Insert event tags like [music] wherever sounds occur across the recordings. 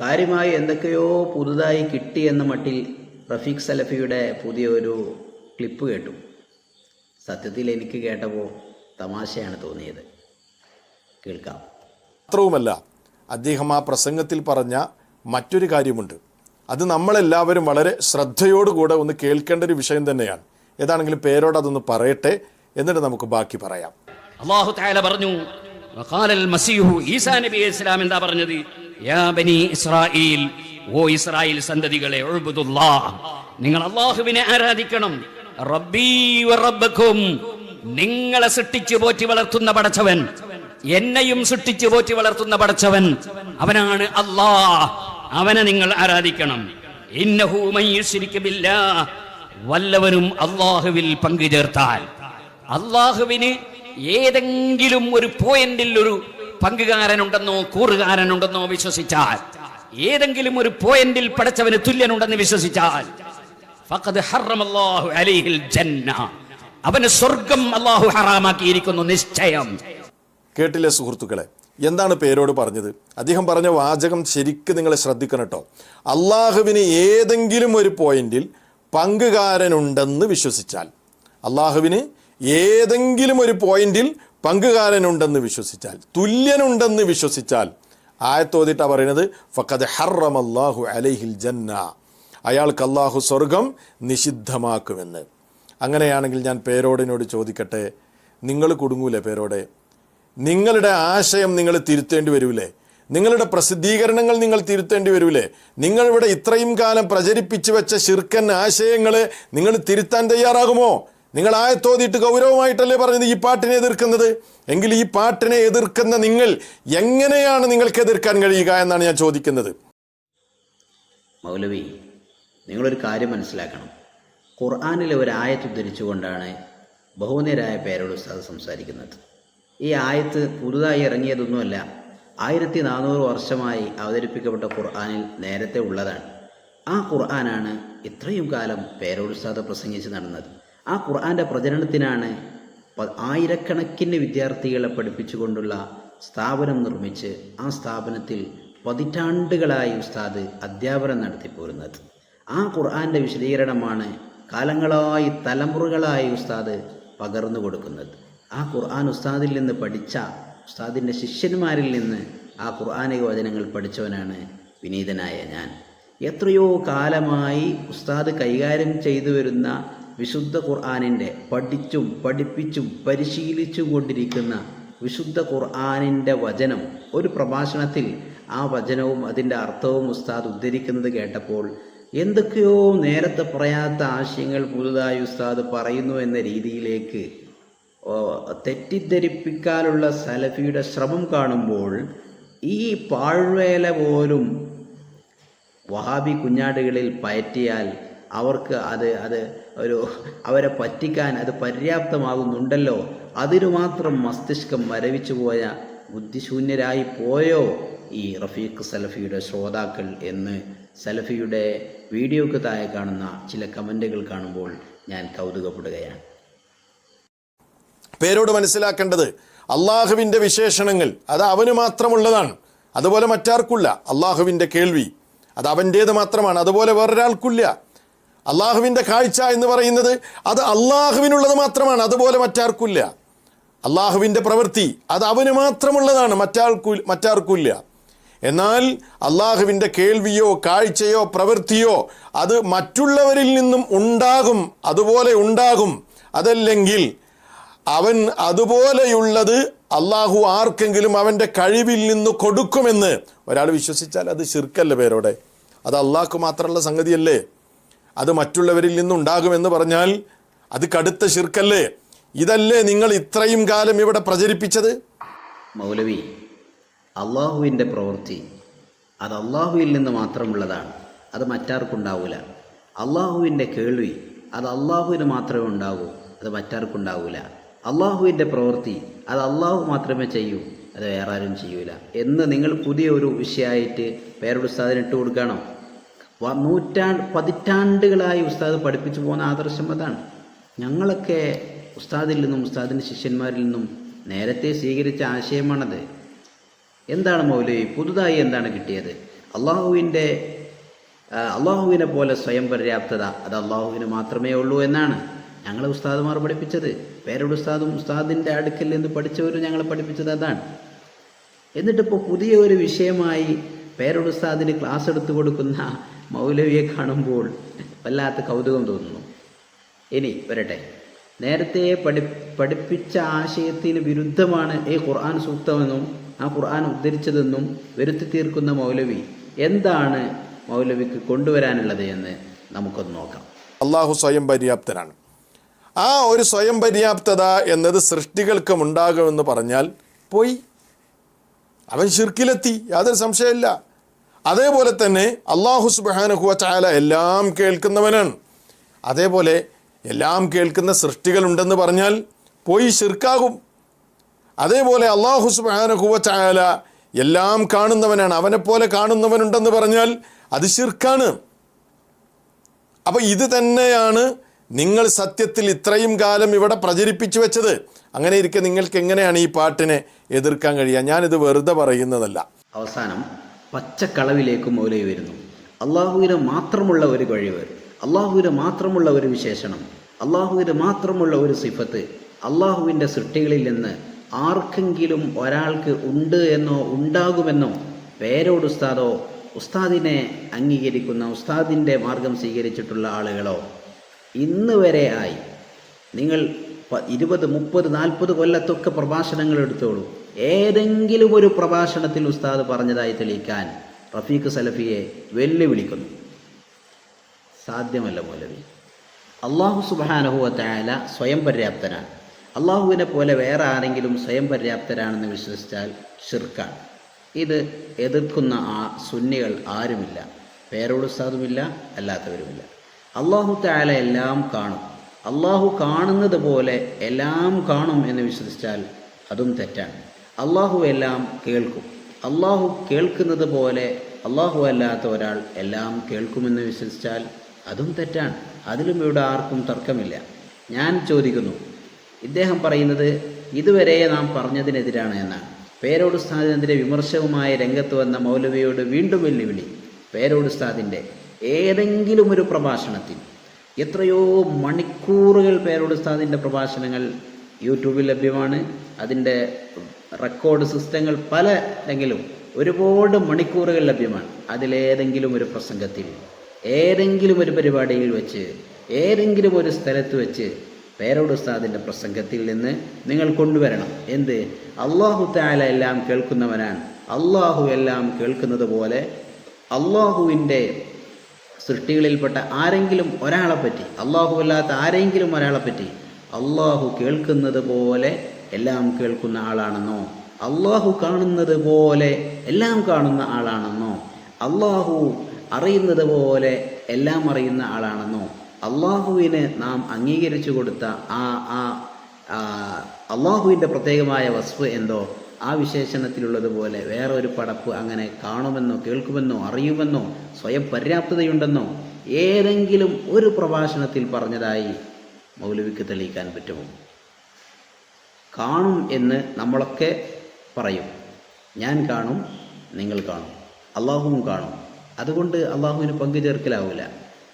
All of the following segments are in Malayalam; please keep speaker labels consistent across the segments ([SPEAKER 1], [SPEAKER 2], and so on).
[SPEAKER 1] കാര്യമായി എന്തൊക്കെയോ പുതുതായി കിട്ടി എന്ന മട്ടിൽ റഫീഖ് സലഫിയുടെ പുതിയ ഒരു ക്ലിപ്പ് കേട്ടു. സത്യത്തിൽ എനിക്ക് കേട്ടപ്പോൾ തമാശയാണ് തോന്നിയത്. കേൾക്കാം.
[SPEAKER 2] മാത്രവുമല്ല അദ്ദേഹം ആ പ്രസംഗത്തിൽ പറഞ്ഞ മറ്റൊരു കാര്യമുണ്ട്. അത് നമ്മളെല്ലാവരും വളരെ ശ്രദ്ധയോടുകൂടെ ഒന്ന് കേൾക്കേണ്ട ഒരു വിഷയം തന്നെയാണ്. ഏതാണെങ്കിലും പേരോട് അതൊന്ന് പറയട്ടെ എന്നിട്ട് നമുക്ക് ബാക്കി പറയാം.
[SPEAKER 3] അള്ളാഹു താല പറഞ്ഞു ഈസാ നബി ഇസ്ലാം എന്താ പറഞ്ഞത്? ഇസ്രായേൽ ഓ ഇസ്രായേൽ സന്തതികളെ നിങ്ങൾ അള്ളാഹുവിനെ ആരാധിക്കണം. റബ്ബീ വറബ്ബക്കും നിങ്ങളെ സൃഷ്ടിച്ചു പോറ്റി വളർത്തുന്ന പടച്ചവൻ എന്നെയും സൃഷ്ടിച്ചു പോറ്റി വളർത്തുന്ന പടച്ചവൻ അവനാണ് അല്ലാഹ് അവനെ നിങ്ങൾ ആരാധിക്കണം. വല്ലവനും അള്ളാഹുവിൽ പങ്കുചേർത്താൽ. അള്ളാഹുവിന് ഏതെങ്കിലും ഒരു പോയിന്റിൽ ഒരു പങ്കുകാരനുണ്ടെന്നോ കൂറുകാരനുണ്ടെന്നോ വിശ്വസിച്ചാൽ ഏതെങ്കിലും ഒരു പോയിന്റിൽ പടച്ചവന് തുല്യനുണ്ടെന്ന് വിശ്വസിച്ചാൽ അവന് സ്വർഗം അള്ളാഹു ഹറാമാക്കിയിരിക്കുന്നു നിശ്ചയം.
[SPEAKER 2] കേട്ടില്ലേ സുഹൃത്തുക്കളെ? എന്താണ് പേരോട് പറഞ്ഞത്? അദ്ദേഹം പറഞ്ഞ വാചകം ശരിക്കും നിങ്ങളെ ശ്രദ്ധിക്കണം കേട്ടോ. അള്ളാഹുവിന് ഏതെങ്കിലും ഒരു പോയിന്റിൽ പങ്കുകാരനുണ്ടെന്ന് വിശ്വസിച്ചാൽ അള്ളാഹുവിന് ഏതെങ്കിലും ഒരു പോയിന്റിൽ പങ്കുകാരനുണ്ടെന്ന് വിശ്വസിച്ചാൽ തുല്യനുണ്ടെന്ന് വിശ്വസിച്ചാൽ ആയത്തോതിട്ടാ പറയുന്നത് ഫക്കത് ഹറം അള്ളാഹു അലൈഹിൽ ജന്ന. അയാൾക്ക് അള്ളാഹു സ്വർഗം നിഷിദ്ധമാക്കുമെന്ന്. അങ്ങനെയാണെങ്കിൽ ഞാൻ പേരോടിനോട് ചോദിക്കട്ടെ നിങ്ങൾ കുടുങ്ങൂലേ പേരോടെ? നിങ്ങളുടെ ആശയം നിങ്ങൾ തിരുത്തേണ്ടി വരൂലേ? നിങ്ങളുടെ പ്രസിദ്ധീകരണങ്ങൾ നിങ്ങൾ തിരുത്തേണ്ടി വരൂലേ? നിങ്ങളിവിടെ ഇത്രയും കാലം പ്രചരിപ്പിച്ചു വെച്ച ശിർക്കൻ ആശയങ്ങളെ നിങ്ങൾ തിരുത്താൻ തയ്യാറാകുമോ? നിങ്ങൾ ആയത്തോതിയിട്ട് ഗൗരവമായിട്ടല്ലേ പറഞ്ഞത് ഈ പാട്ടിനെ എതിർക്കുന്നത്? എങ്കിൽ ഈ പാട്ടിനെ എതിർക്കുന്ന നിങ്ങൾ എങ്ങനെയാണ് നിങ്ങൾക്ക് എതിർക്കാൻ കഴിയുക എന്നാണ് ഞാൻ ചോദിക്കുന്നത്.
[SPEAKER 1] മൗലവി നിങ്ങളൊരു കാര്യം മനസ്സിലാക്കണം. ഖുർആാനിലെ ഒരു ആയത്ത് ഉദ്ധരിച്ചുകൊണ്ടാണ് ബഹുനേരായ പേരോട് ഉസ്താദ് സംസാരിക്കുന്നത്. ഈ ആയത്ത് പുതുതായി ഇറങ്ങിയതൊന്നുമല്ല ആയിരത്തി നാനൂറ് വർഷമായി അവതരിപ്പിക്കപ്പെട്ട ഖുർആാനിൽ നേരത്തെ ഉള്ളതാണ്. ആ ഖുർആാനാണ് ഇത്രയും കാലം പേരോട് ഉസ്താദ് പ്രസംഗിച്ച് നടന്നത്. ആ ഖുർആന്റെ പ്രചരണത്തിനാണ് ആയിരക്കണക്കിന് വിദ്യാർത്ഥികളെ പഠിപ്പിച്ചുകൊണ്ടുള്ള സ്ഥാപനം നിർമ്മിച്ച് ആ സ്ഥാപനത്തിൽ പതിറ്റാണ്ടുകളായി ഉസ്താദ് അധ്യാപനം നടത്തിപ്പോരുന്നത് ആ ഖുർആന്റെ വിശദീകരണമാണ് കാലങ്ങളായി തലമുറകളായി ഉസ്താദ് പകർന്നു കൊടുക്കുന്നത്. ആ ഖുർആൻ ഉസ്താദിൽ നിന്ന് പഠിച്ച ഉസ്താദിന്റെ ശിഷ്യന്മാരിൽ നിന്ന് ആ ഖുർആാനിക വചനങ്ങൾ പഠിച്ചവനാണ് വിനീതനായ ഞാൻ. എത്രയോ കാലമായി ഉസ്താദ് കൈകാര്യം ചെയ്തു വരുന്ന വിശുദ്ധ ഖുർആാനിന്റെ പഠിച്ചും പഠിപ്പിച്ചും പരിശീലിച്ചും കൊണ്ടിരിക്കുന്ന വിശുദ്ധ ഖുർആാനിന്റെ വചനം ഒരു പ്രഭാഷണത്തിൽ ആ വചനവും അതിന്റെ അർത്ഥവും ഉസ്താദ് ഉദ്ധരിക്കുന്നത് കേട്ടപ്പോൾ എന്തൊക്കെയോ നേരത്തെ പറയാത്ത ആശയങ്ങൾ പുതുതായി ഉസ്താദ് പറയുന്നു എന്ന രീതിയിലേക്ക് തെറ്റിദ്ധരിപ്പിക്കാനുള്ള സലഫിയുടെ ശ്രമം കാണുമ്പോൾ ഈ പാഴ്വേല പോലും വഹാബി കുഞ്ഞാടുകളിൽ പയറ്റിയാൽ അവർക്ക് അത് അത് ഒരു അവരെ പറ്റിക്കാൻ അത് പര്യാപ്തമാകുന്നുണ്ടല്ലോ. അതിനു മാത്രം മസ്തിഷ്കം മരവിച്ചു പോയ ബുദ്ധിശൂന്യരായി പോയോ ഈ റഫീഖ് സലഫിയുടെ ശ്രോതാക്കൾ എന്ന്. സലഫിയുടെ വീഡിയോക്ക് താഴെ കാണുന്ന ചില കമന്റുകൾ കാണുമ്പോൾ ഞാൻ കൗതുകപ്പെടുകയാണ്.
[SPEAKER 2] പേരോട് മനസ്സിലാക്കേണ്ടത് അള്ളാഹുവിന്റെ വിശേഷണങ്ങൾ അത് അവന് മാത്രമുള്ളതാണ്. അതുപോലെ മറ്റാർക്കുള്ള അള്ളാഹുവിന്റെ കേൾവി അത് അവന്റേത് മാത്രമാണ്. അതുപോലെ വേറൊരാൾക്കില്ല അള്ളാഹുവിന്റെ കാഴ്ച എന്ന് പറയുന്നത് അത് അള്ളാഹുവിനുള്ളത് മാത്രമാണ് അതുപോലെ മറ്റാർക്കുമില്ല. അള്ളാഹുവിന്റെ പ്രവൃത്തി അത് അവന് മാത്രമുള്ളതാണ് മറ്റാൾക്കു മറ്റാർക്കുമില്ല. എന്നാൽ അള്ളാഹുവിന്റെ കേൾവിയോ കാഴ്ചയോ പ്രവൃത്തിയോ അത് മറ്റുള്ളവരിൽ നിന്നും ഉണ്ടാകും അതുപോലെ ഉണ്ടാകും. അതല്ലെങ്കിൽ അവൻ അതുപോലെയുള്ളത് അള്ളാഹു ആർക്കെങ്കിലും അവന്റെ കഴിവിൽ നിന്ന് കൊടുക്കുമെന്ന് ഒരാൾ വിശ്വസിച്ചാൽ അത് ശിർക്കല്ലേ പേരോടെ? അത് അള്ളാഹ്ക്ക് മാത്രമുള്ള സംഗതിയല്ലേ? അത് മറ്റുള്ളവരിൽ നിന്നുണ്ടാകുമെന്ന് പറഞ്ഞാൽ അത് കടുത്ത ശിർക്കല്ലേ? ഇതല്ലേ നിങ്ങൾ ഇത്രയും കാലം ഇവിടെ പ്രചരിപ്പിച്ചത്?
[SPEAKER 1] മൗലവി അള്ളാഹുവിന്റെ പ്രവൃത്തി അത് അള്ളാഹുവിൽ നിന്ന് മാത്രമുള്ളതാണ്. അത് മറ്റാർക്കുണ്ടാവില്ല അള്ളാഹുവിന്റെ കേൾവി അത് അള്ളാഹുവിന് മാത്രമേ ഉണ്ടാവൂ. അത് മറ്റാർക്കുണ്ടാവില്ല അള്ളാഹുവിന്റെ പ്രവൃത്തി അത് അള്ളാഹു മാത്രമേ ചെയ്യൂ. അത് വേറെ ആരും ചെയ്യൂല. എന്ന് നിങ്ങൾ പുതിയ ഒരു വിഷയമായിട്ട് വേറൊരു സാധനം ഇട്ട് കൊടുക്കുകയാണോ വ- നൂറ്റാണ്ട് പതിറ്റാണ്ടുകളായി ഉസ്താദ് പഠിപ്പിച്ചു പോകുന്ന ആദർശം അതാണ്. ഞങ്ങളൊക്കെ ഉസ്താദിൽ നിന്നും ഉസ്താദിന്റെ ശിഷ്യന്മാരിൽ നിന്നും നേരത്തെ സ്വീകരിച്ച ആശയമാണത്. എന്താണ് മൗലവി? പുതുതായി എന്താണ് കിട്ടിയത്? അള്ളാഹുവിന്റെ അള്ളാഹുവിനെ പോലെ സ്വയം പര്യാപ്തത അത് അള്ളാഹുവിന് മാത്രമേ ഉള്ളൂ എന്നാണ് ഞങ്ങളെ ഉസ്താദുമാർ പഠിപ്പിച്ചത്. പേരുടെ ഉസ്താദും ഉസ്താദിന്റെ അടുക്കൽ നിന്ന് പഠിച്ചവരും ഞങ്ങളെ പഠിപ്പിച്ചത് അതാണ്. എന്നിട്ടിപ്പോൾ പുതിയ ഒരു വിഷയമായി പേരുടെ ഉസ്താദിന് ക്ലാസ് എടുത്തു കൊടുക്കുന്ന മൗലവിയെ കാണുമ്പോൾ വല്ലാത്ത കൗതുകം തോന്നുന്നു. ഇനി വരട്ടെ. നേരത്തെ പഠി പഠിപ്പിച്ച ആശയത്തിന് വിരുദ്ധമാണ് ഈ ഖുർആൻ സൂക്തമെന്നും ആ ഖുർആൻ ഉദ്ധരിച്ചതെന്നും വരുത്തി തീർക്കുന്ന മൗലവി എന്താണ് മൗലവിക്ക് കൊണ്ടുവരാനുള്ളത് എന്ന് നമുക്കൊന്ന് നോക്കാം.
[SPEAKER 2] അള്ളാഹു സ്വയം പര്യാപ്തനാണ്. ആ ഒരു സ്വയം പര്യാപ്തത എന്നത് സൃഷ്ടികൾക്കും ഉണ്ടാകുമെന്ന് പറഞ്ഞാൽ പോയി. അവൻ ഷിർക്കിലെത്തി യാതൊരു സംശയമില്ല അതേപോലെ തന്നെ അള്ളാഹു സുബാനഹുവ ചായാല എല്ലാം കേൾക്കുന്നവനാണ്. അതേപോലെ എല്ലാം കേൾക്കുന്ന സൃഷ്ടികളുണ്ടെന്ന് പറഞ്ഞാൽ പോയി ശിർക്കാകും. അതേപോലെ അള്ളാഹു സുബാനഹുവ ചായാല എല്ലാം കാണുന്നവനാണ്. അവനെപ്പോലെ കാണുന്നവനുണ്ടെന്ന് പറഞ്ഞാൽ അത് ശിർക്കാണ്. അപ്പോൾ ഇത് തന്നെയാണ് നിങ്ങൾ സത്യത്തിൽ ഇത്രയും കാലം ഇവിടെ പ്രചരിപ്പിച്ചു വെച്ചത്. അങ്ങനെ ഇരിക്കെ നിങ്ങൾക്ക് എങ്ങനെയാണ് ഈ പാട്ടിനെ എതിർക്കാൻ കഴിയുക? ഞാനിത് വെറുതെ പറയുന്നതല്ല.
[SPEAKER 1] അവസാനം പച്ചക്കളവിലേക്ക് മൗലവി വരുന്നു. അള്ളാഹുവിന് മാത്രമുള്ള ഒരു കഴിവ് അള്ളാഹുവിന് മാത്രമുള്ള ഒരു വിശേഷണം അള്ളാഹുവിന് മാത്രമുള്ള ഒരു സിഫത്ത് അള്ളാഹുവിന്റെ സൃഷ്ടികളിൽ നിന്ന് ആർക്കെങ്കിലും ഒരാൾക്ക് ഉണ്ട് എന്നോ ഉണ്ടാകുമെന്നോ പേരോട് ഉസ്താദോ ഉസ്താദിനെ അംഗീകരിക്കുന്ന ഉസ്താദിന്റെ മാർഗം സ്വീകരിച്ചിട്ടുള്ള ആളുകളോ ഇന്ന് വരെ ആയി. നിങ്ങൾ ഇരുപത് മുപ്പത് നാൽപ്പത് കൊല്ലത്തൊക്കെ പ്രഭാഷണങ്ങൾ എടുത്തോളൂ. ഏതെങ്കിലും ഒരു പ്രഭാഷണത്തിൽ ഉസ്താദ് പറഞ്ഞതായി തെളിയിക്കാൻ റഫീഖ് സലഫിയെ വെല്ലുവിളിക്കുന്നു. സാധ്യമല്ല മൗലവി. അള്ളാഹു സുബാനഹുവല സ്വയം പര്യാപ്തനാണ്. അള്ളാഹുവിനെ പോലെ വേറെ ആരെങ്കിലും സ്വയം പര്യാപ്തരാണെന്ന് വിശ്വസിച്ചാൽ ഷിർക്കാണ് ഇത് എതിർക്കുന്ന ആ സുന്നികൾ ആരുമില്ല. പേരോട് ഉസ്താദുമില്ല അല്ലാത്തവരുമില്ല. അള്ളാഹു താല എല്ലാം കാണും. അള്ളാഹു കാണുന്നത് പോലെ എല്ലാം കാണും എന്ന് വിശ്വസിച്ചാൽ അതും തെറ്റാണ്. അള്ളാഹു എല്ലാം കേൾക്കും. അള്ളാഹു കേൾക്കുന്നത് പോലെ അള്ളാഹു അല്ലാത്ത ഒരാൾ എല്ലാം കേൾക്കുമെന്ന് വിശ്വസിച്ചാൽ അതും തെറ്റാണ്. അതിലും ഇവിടെ ആർക്കും തർക്കമില്ല. ഞാൻ ചോദിക്കുന്നു ഇദ്ദേഹം പറയുന്നത് ഇതുവരെ നാം പറഞ്ഞതിനെതിരാണ് എന്നാണ്. പേരോട് സ്ഥാദിനെതിരെ വിമർശവുമായ രംഗത്ത് വന്ന മൗലവിയോട് വീണ്ടും വെല്ലുവിളി. പേരോട് സ്ഥാദിന്റെ ഏതെങ്കിലും ഒരു പ്രഭാഷണത്തിൽ എത്രയോ മണിക്കൂറുകൾ പേരോട് സ്ഥാദിന്റെ പ്രഭാഷണങ്ങൾ യൂട്യൂബിൽ ലഭ്യമാണ്. അതിന്റെ റെക്കോർഡ് സിസ്റ്റങ്ങൾ പല എങ്കിലും ഒരുപാട് മണിക്കൂറുകൾ ലഭ്യമാണ്. അതിലേതെങ്കിലും ഒരു പ്രസംഗത്തിൽ ഏതെങ്കിലും ഒരു പരിപാടിയിൽ വെച്ച് ഏതെങ്കിലും ഒരു സ്ഥലത്ത് വെച്ച് പേരോട് ഉസ്താദിന്റെ പ്രസംഗത്തിൽ നിന്ന് നിങ്ങൾ കൊണ്ടുവരണം. എന്ത്? അള്ളാഹു താല എല്ലാം കേൾക്കുന്നവനാണ്. അള്ളാഹു എല്ലാം കേൾക്കുന്നത് പോലെ അള്ളാഹുവിന്റെ സൃഷ്ടികളിൽപ്പെട്ട ആരെങ്കിലും ഒരാളെ പറ്റി അള്ളാഹു അല്ലാത്ത ആരെങ്കിലും ഒരാളെ പറ്റി അള്ളാഹു കേൾക്കുന്നത് പോലെ എല്ലാം കേൾക്കുന്ന ആളാണെന്നോ? അള്ളാഹു കാണുന്നത് പോലെ എല്ലാം കാണുന്ന ആളാണെന്നോ? അള്ളാഹു അറിയുന്നത് പോലെ എല്ലാം അറിയുന്ന ആളാണെന്നോ? അള്ളാഹുവിന് നാം അംഗീകരിച്ചു കൊടുത്ത ആ ആ അള്ളാഹുവിന്റെ പ്രത്യേകമായ വസ്തു എന്തോ? ആ വിശേഷണത്തിലുള്ളതുപോലെ വേറെ ഒരു പടപ്പ് അങ്ങനെ കാണുമെന്നോ കേൾക്കുമെന്നോ അറിയുമെന്നോ സ്വയം പര്യാപ്തതയുണ്ടെന്നോ ഏതെങ്കിലും ഒരു പ്രഭാഷണത്തിൽ പറഞ്ഞതായി മൗലവിക്ക് തെളിയിക്കാൻ പറ്റുമോ? കാണും എന്ന് നമ്മളൊക്കെ പറയും. ഞാൻ കാണും നിങ്ങൾ കാണും. അള്ളാഹുവും കാണും. അതുകൊണ്ട് അള്ളാഹുവിന് പങ്കു ചേർക്കലാവില്ല.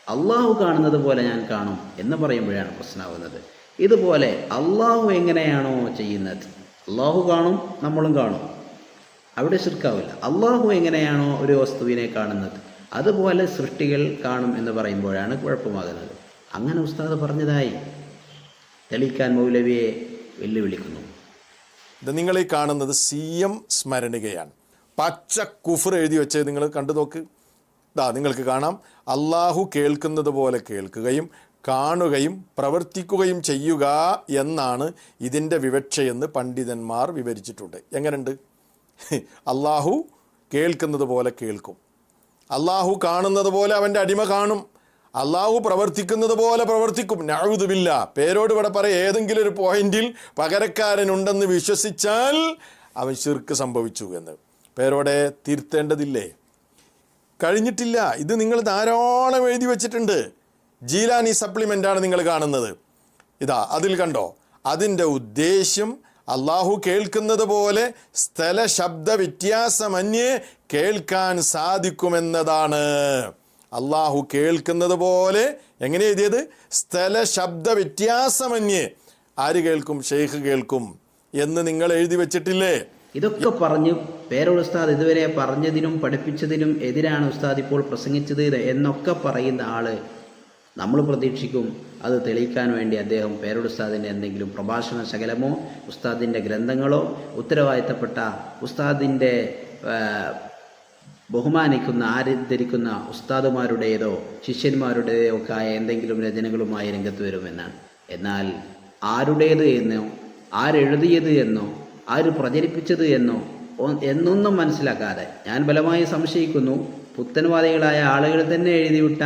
[SPEAKER 1] അള്ളാഹു കാണുന്നത് പോലെ ഞാൻ കാണും എന്ന് പറയുമ്പോഴാണ് പ്രശ്നമാവുന്നത് ഇതുപോലെ അള്ളാഹു എങ്ങനെയാണോ ചെയ്യുന്നത്? അള്ളാഹു കാണും നമ്മളും കാണും. അവിടെ ശിർക്കാവില്ല. അള്ളാഹു എങ്ങനെയാണോ ഒരു വസ്തുവിനെ കാണുന്നത്? അതുപോലെ സൃഷ്ടികൾ കാണും എന്ന് പറയുമ്പോഴാണ് കുഴപ്പമാകുന്നത്. അങ്ങനെ ഉസ്താദ് പറഞ്ഞതായി. തെളിക്കാൻ മൗലവിയെ വെല്ലുവിളിക്കുന്നു.
[SPEAKER 2] ഇത് നിങ്ങൾ ഈ കാണുന്നത് സി എം സ്മരണികയാണ്. പച്ച കുഫർ എഴുതി വെച്ചത് നിങ്ങൾ കണ്ടു നോക്ക്. ഇതാ നിങ്ങൾക്ക് കാണാം. അള്ളാഹു കേൾക്കുന്നത് പോലെ കേൾക്കുകയും കാണുകയും പ്രവർത്തിക്കുകയും ചെയ്യുക എന്നാണ് ഇതിന്റെ വിവക്ഷയെന്ന് പണ്ഡിതന്മാർ വിവരിച്ചിട്ടുണ്ട്. എങ്ങനെയുണ്ട്? [laughs] അള്ളാഹു കേൾക്കുന്നത് പോലെ കേൾക്കും. അള്ളാഹു കാണുന്നത് പോലെ അവന്റെ അടിമ കാണും. അള്ളാഹു പ്രവർത്തിക്കുന്നത് പോലെ പ്രവർത്തിക്കും. നഴുതുമില്ല പേരോട് ഇവിടെ പറയാം ഏതെങ്കിലും ഒരു പോയിന്റിൽ പകരക്കാരനുണ്ടെന്ന് വിശ്വസിച്ചാൽ അവൻ ശിർക്ക് സംഭവിച്ചു എന്ന്. പേരോടെ തിരുത്തേണ്ടതില്ലേ? കഴിഞ്ഞിട്ടില്ല. ഇത് നിങ്ങൾ ധാരാളം എഴുതി വെച്ചിട്ടുണ്ട്. ജീലാനി സപ്ലിമെന്റാണ് നിങ്ങൾ കാണുന്നത്. ഇതാ അതിൽ കണ്ടോ? അതിന്റെ ഉദ്ദേശ്യം അള്ളാഹു കേൾക്കുന്നത് പോലെ സ്ഥല ശബ്ദ വ്യത്യാസമന്യേ കേൾക്കാൻ സാധിക്കുമെന്നതാണ്. അള്ളാഹു കേൾക്കുന്നത് പോലെ എങ്ങനെ എഴുതിയത്? സ്ഥല ശബ്ദ വ്യത്യാസമന്യേ ആര് കേൾക്കും? ഷെയ്ഖ് കേൾക്കും. എന്ന് നിങ്ങൾ എഴുതി വെച്ചിട്ടില്ലേ?
[SPEAKER 1] ഇതൊക്കെ പറഞ്ഞു പേരോട് ഉസ്താദ് ഇതുവരെ പറഞ്ഞതിനും പഠിപ്പിച്ചതിനും എതിരാണ് ഉസ്താദ് ഇപ്പോൾ പ്രസംഗിച്ചത് എന്നൊക്കെ പറയുന്ന ആൾ നമ്മൾ പ്രതീക്ഷിക്കും അത് തെളിയിക്കാൻ വേണ്ടി അദ്ദേഹം പേരോട് ഉസ്താദിന്റെ എന്തെങ്കിലും പ്രഭാഷണ ശകലമോ ഉസ്താദിന്റെ ഗ്രന്ഥങ്ങളോ ഉത്തരവാദിത്തപ്പെട്ട ഉസ്താദിന്റെ ബഹുമാനിക്കുന്ന ആരാധരിക്കുന്ന ഉസ്താദുമാരുടേതോ ശിഷ്യന്മാരുടേതോ ഒക്കെ ആയ എന്തെങ്കിലും രചനകളുമായി രംഗത്ത് വരുമെന്നാണ് എന്നാൽ ആരുടേത് എന്നോ ആരെഴുതിയത് എന്നോ ആര് പ്രചരിപ്പിച്ചത് എന്നോ എന്നൊന്നും മനസ്സിലാക്കാതെ ഞാൻ ബലമായി സംശയിക്കുന്നു പുത്തൻവാദികളായ ആളുകൾ തന്നെ എഴുതിവിട്ട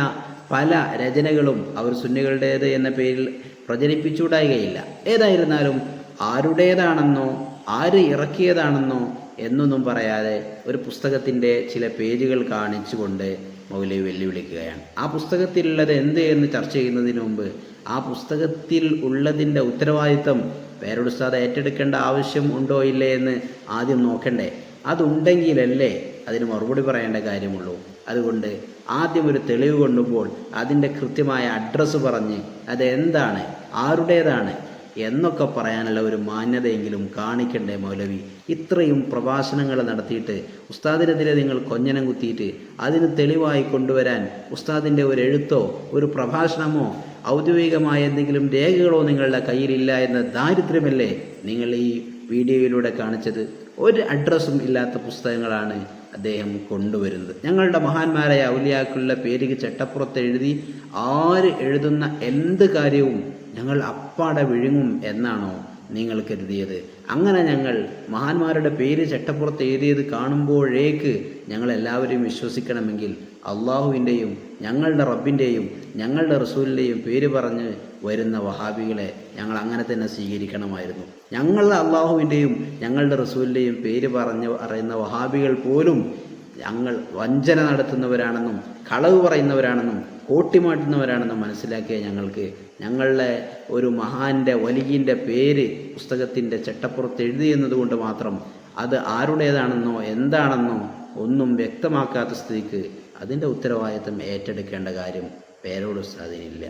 [SPEAKER 1] പല രചനകളും അവർ സുന്നികളുടേത് എന്ന പേരിൽ പ്രചരിപ്പിച്ചുകൂടായികയില്ല ഏതായിരുന്നാലും ആരുടേതാണെന്നോ ആര് ഇറക്കിയതാണെന്നോ എന്നൊന്നും പറയാതെ ഒരു പുസ്തകത്തിന്റെ ചില പേജുകൾ കാണിച്ചുകൊണ്ട് മൗലവി വെല്ലുവിളിക്കുകയാണ്. ആ പുസ്തകത്തിലുള്ളത് എന്ത് എന്ന് ചർച്ച ചെയ്യുന്നതിന് മുമ്പ് ആ പുസ്തകത്തിൽ ഉള്ളതിന്റെ ഉത്തരവാദിത്തം പേരുസ്താദ് ഏറ്റെടുക്കേണ്ട ആവശ്യം ഉണ്ടോ ഇല്ലേ എന്ന് ആദ്യം നോക്കണ്ടേ. അതുണ്ടെങ്കിലല്ലേ അതിന് മറുപടി പറയേണ്ട കാര്യമുള്ളൂ. അതുകൊണ്ട് ആദ്യം ഒരു തെളിവ് കൊണ്ടുമ്പോൾ അതിന്റെ കൃത്യമായ അഡ്രസ്സ് പറഞ്ഞ് അത് എന്താണ് ആരുടേതാണ് എന്നൊക്കെ പറയാനുള്ള ഒരു മാന്യതയെങ്കിലും കാണിക്കണ്ടേ മൗലവി? ഇത്രയും പ്രഭാഷണങ്ങൾ നടത്തിയിട്ട് ഉസ്താദിനെതിരെ നിങ്ങൾ കൊഞ്ഞനം കുത്തിയിട്ട് അതിന് തെളിവായി കൊണ്ടുവരാൻ ഉസ്താദിന്റെ ഒരു എഴുത്തോ ഒരു പ്രഭാഷണമോ ഔദ്യോഗികമായ എന്തെങ്കിലും രേഖകളോ നിങ്ങളുടെ കയ്യിലില്ല എന്ന ദാരിദ്ര്യമല്ലേ നിങ്ങൾ ഈ വീഡിയോയിലൂടെ കാണിച്ചത്? ഒരു അഡ്രസ്സും ഇല്ലാത്ത പുസ്തകങ്ങളാണ് അദ്ദേഹം കൊണ്ടുവരുന്നത്. ഞങ്ങളുടെ മഹാന്മാരായ ഔലിയാക്കളുടെ പേരിക്ക് ചട്ടപ്പുറത്ത് എഴുതി ആര് എഴുതുന്ന എന്ത് കാര്യവും ഞങ്ങൾ അപ്പാടെ വിഴുങ്ങും എന്നാണോ നിങ്ങൾ കരുതിയത്. അങ്ങനെ ഞങ്ങൾ മഹാന്മാരുടെ പേര് ചട്ടപ്പുറത്ത് എഴുതിയത് കാണുമ്പോഴേക്ക് ഞങ്ങൾ എല്ലാവരും വിശ്വസിക്കണമെങ്കിൽ അള്ളാഹുവിന്റെയും ഞങ്ങളുടെ റബ്ബിന്റെയും ഞങ്ങളുടെ റസൂലിന്റെയും പേര് പറഞ്ഞ് വരുന്ന വഹാബികളെ ഞങ്ങൾ അങ്ങനെ തന്നെ സ്വീകരിക്കണമായിരുന്നു. ഞങ്ങളുടെ അള്ളാഹുവിന്റെയും ഞങ്ങളുടെ റസൂലിന്റെയും പേര് പറഞ്ഞ് അറിയുന്ന വഹാബികൾ പോലും ഞങ്ങൾ വഞ്ചന നടത്തുന്നവരാണെന്നും കളവ് പറയുന്നവരാണെന്നും കോട്ടിമാറ്റുന്നവരാണെന്നും മനസ്സിലാക്കിയ ഞങ്ങൾക്ക് ഞങ്ങളുടെ ഒരു മഹാന്റെ വലിയന്റെ പേര് പുസ്തകത്തിന്റെ ചട്ടപ്പുറത്ത് എഴുതി എന്നതുകൊണ്ട് മാത്രം അത് ആരുടേതാണെന്നോ എന്താണെന്നോ ഒന്നും വ്യക്തമാക്കാത്ത സ്ഥിതിക്ക് അതിന്റെ ഉത്തരവാദിത്തം ഏറ്റെടുക്കേണ്ട കാര്യം പേരോട് ഉസ്താദിനില്ല.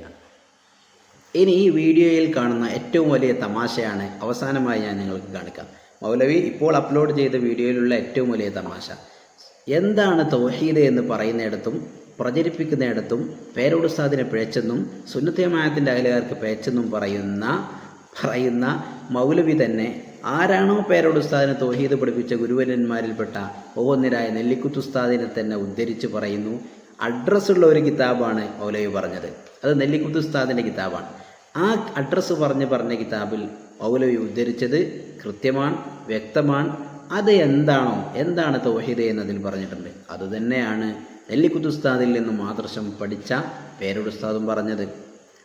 [SPEAKER 1] ഇനി ഈ വീഡിയോയിൽ കാണുന്ന ഏറ്റവും വലിയ തമാശയാണ് അവസാനമായി ഞാൻ നിങ്ങൾക്ക് കാണിക്കാം. മൗലവി ഇപ്പോൾ അപ്ലോഡ് ചെയ്ത വീഡിയോയിലുള്ള ഏറ്റവും വലിയ തമാശ. എന്താണ് തൗഹീദ് എന്ന് പറയുന്നിടത്തും പ്രചരിപ്പിക്കുന്നിടത്തും പേരോട് ഉസ്താദിനെ പിഴച്ചെന്നും സുന്നത്തമായത്തിന്റെ അയലുകാർക്ക് പിഴച്ചെന്നും പറയുന്ന പറയുന്ന മൗലവി തന്നെ ആരാണോ പേരോട് ഉസ്താദിനെ തൗഹീദ് പഠിപ്പിച്ച ഗുരുവരന്മാരിൽപ്പെട്ട ഓവന്നിരായ നെല്ലിക്കുത്തുസ്താദിനെ തന്നെ ഉദ്ധരിച്ച് പറയുന്നു. അഡ്രസ്സുള്ള ഒരു കിതാബാണ് മൗലവി പറഞ്ഞത്. അത് നെല്ലിക്കുത്തുസ്താദിന്റെ കിതാബാണ്. ആ അഡ്രസ്സ് പറഞ്ഞ് പറഞ്ഞ കിതാബിൽ മൗലവി ഉദ്ധരിച്ചത് കൃത്യമാണ് വ്യക്തമാണ്. അത് എന്താണോ എന്താണ് തൗഹീദ് എന്നതിൽ പറഞ്ഞിട്ടുണ്ട്. അത് തന്നെയാണ് നെല്ലിക്കുത്ത് ഉസ്താദിൽ നിന്നും ആദർശം പഠിച്ച പേരുടുസ്താദും പറഞ്ഞത്.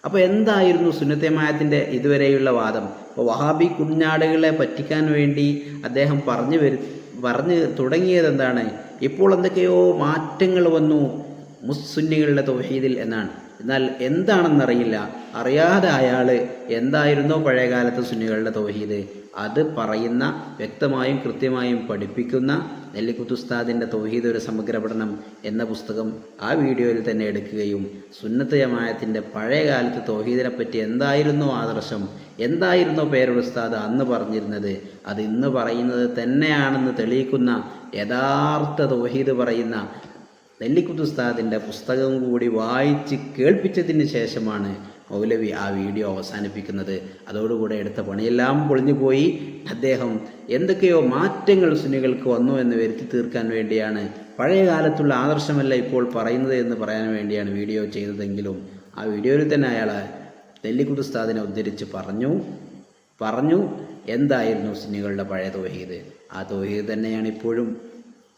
[SPEAKER 1] അപ്പോൾ എന്തായിരുന്നു സുന്നത്തമായത്തിന്റെ ഇതുവരെയുള്ള വാദം? അപ്പോൾ വഹാബി കുഞ്ഞാടുകളെ പറ്റിക്കാൻ വേണ്ടി അദ്ദേഹം പറഞ്ഞു വരു പറഞ്ഞ് തുടങ്ങിയത് എന്താണ്? ഇപ്പോൾ എന്തൊക്കെയോ മാറ്റങ്ങൾ വന്നു മുസ്സുന്നികളുടെ തൊഹീദിൽ എന്നാണ്. എന്നാൽ എന്താണെന്നറിയില്ല. അറിയാതെ അയാൾ എന്തായിരുന്നോ പഴയകാലത്ത് സുന്നികളുടെ തൗഹീദ്? അത് പറയുന്ന വ്യക്തമായും കൃത്യമായും പഠിപ്പിക്കുന്ന നെല്ലിക്കുത്തുസ്താദിന്റെ തൗഹീദ് ഒരു സമഗ്ര പഠനം എന്ന പുസ്തകം ആ വീഡിയോയിൽ തന്നെ എടുക്കുകയും സുന്നത്ത് ജമായത്തിന്റെ പഴയ തൗഹീദിനെ പറ്റി എന്തായിരുന്നു ആദർശം എന്തായിരുന്നു പേരുടെ ഉസ്താദ് അന്ന് പറഞ്ഞിരുന്നത് അത് ഇന്ന് പറയുന്നത് തന്നെയാണെന്ന് തെളിയിക്കുന്ന യഥാർത്ഥ തൗഹീദ് പറയുന്ന നെല്ലിക്കുത്തുസ്താദിന്റെ പുസ്തകം കൂടി വായിച്ച് കേൾപ്പിച്ചതിന് ശേഷമാണ് മൗലവി ആ വീഡിയോ അവസാനിപ്പിക്കുന്നത്. അതോടുകൂടെ എടുത്ത പണിയെല്ലാം പൊളിഞ്ഞു പോയി. അദ്ദേഹം എന്തൊക്കെയോ മാറ്റങ്ങൾ സുന്നികൾക്ക് വന്നു എന്ന് വരുത്തി തീർക്കാൻ വേണ്ടിയാണ്. പഴയ കാലത്തുള്ള ആദർശമല്ല ഇപ്പോൾ പറയുന്നത് എന്ന് പറയാൻ വേണ്ടിയാണ് വീഡിയോ ചെയ്തതെങ്കിലും ആ വീഡിയോയിൽ തന്നെ അയാൾ നെല്ലിക്കുട്ടുസ്താദിനെ ഉദ്ധരിച്ച് പറഞ്ഞു. പറഞ്ഞു എന്തായിരുന്നു സുന്നികളുടെ പഴയ തോഹീദ്? ആ തോഹീദ് തന്നെയാണ് ഇപ്പോഴും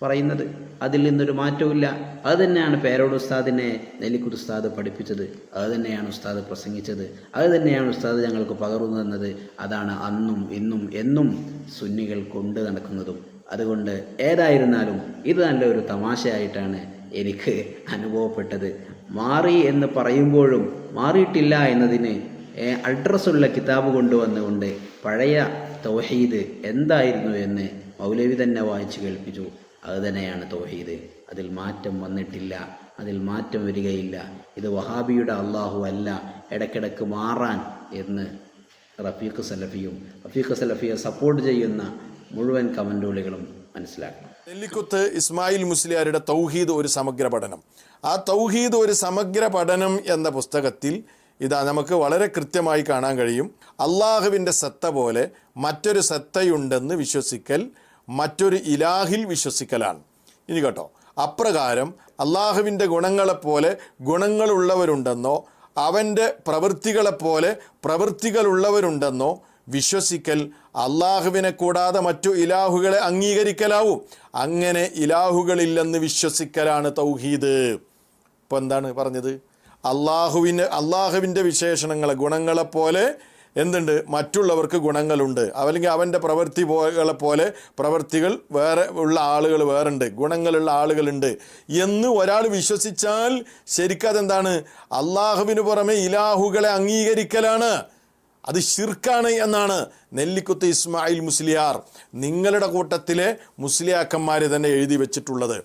[SPEAKER 1] പറയുന്നത്. അതിൽ നിന്നൊരു മാറ്റവുമില്ല. അത് തന്നെയാണ് പേരോട് ഉസ്താദിനെ നെല്ലിക്കുത്ത് ഉസ്താദ് പഠിപ്പിച്ചത്. അത് തന്നെയാണ് ഉസ്താദ് പ്രസംഗിച്ചത്. അത് തന്നെയാണ് ഉസ്താദ് ഞങ്ങൾക്ക് പകർന്നു തന്നത്. അതാണ് അന്നും ഇന്നും എന്നും സുന്നികൾ കൊണ്ട് നടക്കുന്നതും. അതുകൊണ്ട് ഏതായിരുന്നാലും ഇത് നല്ലൊരു തമാശയായിട്ടാണ് എനിക്ക് അനുഭവപ്പെട്ടത്. മാറി എന്ന് പറയുമ്പോഴും മാറിയിട്ടില്ല എന്നതിന് അഡ്രസ്സുള്ള കിതാബ് കൊണ്ടുവന്നുകൊണ്ട് പഴയ തൗഹീദ് എന്തായിരുന്നു എന്ന് മൗലവി തന്നെ വായിച്ചു കേൾപ്പിച്ചു. അത് തന്നെയാണ് തൗഹീദ്. അതിൽ മാറ്റം വന്നിട്ടില്ല. അതിൽ മാറ്റം വരികയില്ല. ഇത് വഹാബിയുടെ അള്ളാഹു അല്ല. ഇടയ്ക്കിടയ്ക്ക് മാറാൻ എന്ന് റഫീഖ് സലഫിയും റഫീഖ് സലഫിയെ സപ്പോർട്ട് ചെയ്യുന്ന മുഴുവൻ കമന്റുകളും മനസ്സിലാക്കണം.
[SPEAKER 2] നെല്ലിക്കുത്ത് ഇസ്മായിൽ മുസ്ലിയാരുടെ തൗഹീദ് ഒരു സമഗ്ര പഠനം. ആ തൗഹീദ് ഒരു സമഗ്ര പഠനം എന്ന പുസ്തകത്തിൽ ഇതാ നമുക്ക് വളരെ കൃത്യമായി കാണാൻ കഴിയും. അള്ളാഹുവിന്റെ സത്ത പോലെ മറ്റൊരു സത്തയുണ്ടെന്ന് വിശ്വസിക്കൽ മറ്റൊരു ഇലാഹിൽ വിശ്വസിക്കലാണ്. ഇനി കേട്ടോ. അപ്രകാരം അള്ളാഹുവിന്റെ ഗുണങ്ങളെപ്പോലെ ഗുണങ്ങളുള്ളവരുണ്ടെന്നോ അവന്റെ പ്രവൃത്തികളെപ്പോലെ പ്രവൃത്തികളുള്ളവരുണ്ടെന്നോ വിശ്വസിക്കൽ അള്ളാഹുവിനെ കൂടാതെ മറ്റു ഇലാഹുകളെ അംഗീകരിക്കലാവും. അങ്ങനെ ഇലാഹുകളില്ലെന്ന് വിശ്വസിക്കലാണ് തൗഹീദ്. ഇപ്പോൾ എന്താണ് പറഞ്ഞത്? അള്ളാഹുവിന് അള്ളാഹുവിന്റെ വിശേഷണങ്ങളെ ഗുണങ്ങളെപ്പോലെ എന്തുണ്ട്? മറ്റുള്ളവർക്ക് ഗുണങ്ങളുണ്ട്. അല്ലെങ്കിൽ അവന്റെ പ്രവൃത്തി പോലെ പോലെ പ്രവൃത്തികൾ വേറെ ഉള്ള ആളുകൾ വേറുണ്ട്. ഗുണങ്ങളുള്ള ആളുകളുണ്ട്. എന്ന് ഒരാൾ വിശ്വസിച്ചാൽ ശരിക്കും അതെന്താണ്? അള്ളാഹുവിന് പുറമെ ഇലാഹുകളെ അംഗീകരിക്കലാണ്. അത് ഷിർക്കാണ് എന്നാണ് നെല്ലിക്കുത്ത് ഇസ്മായിൽ മുസ്ലിയാർ നിങ്ങളുടെ കൂട്ടത്തിലെ മുസ്ലിയാക്കന്മാരെ തന്നെ എഴുതി വെച്ചിട്ടുള്ളത്.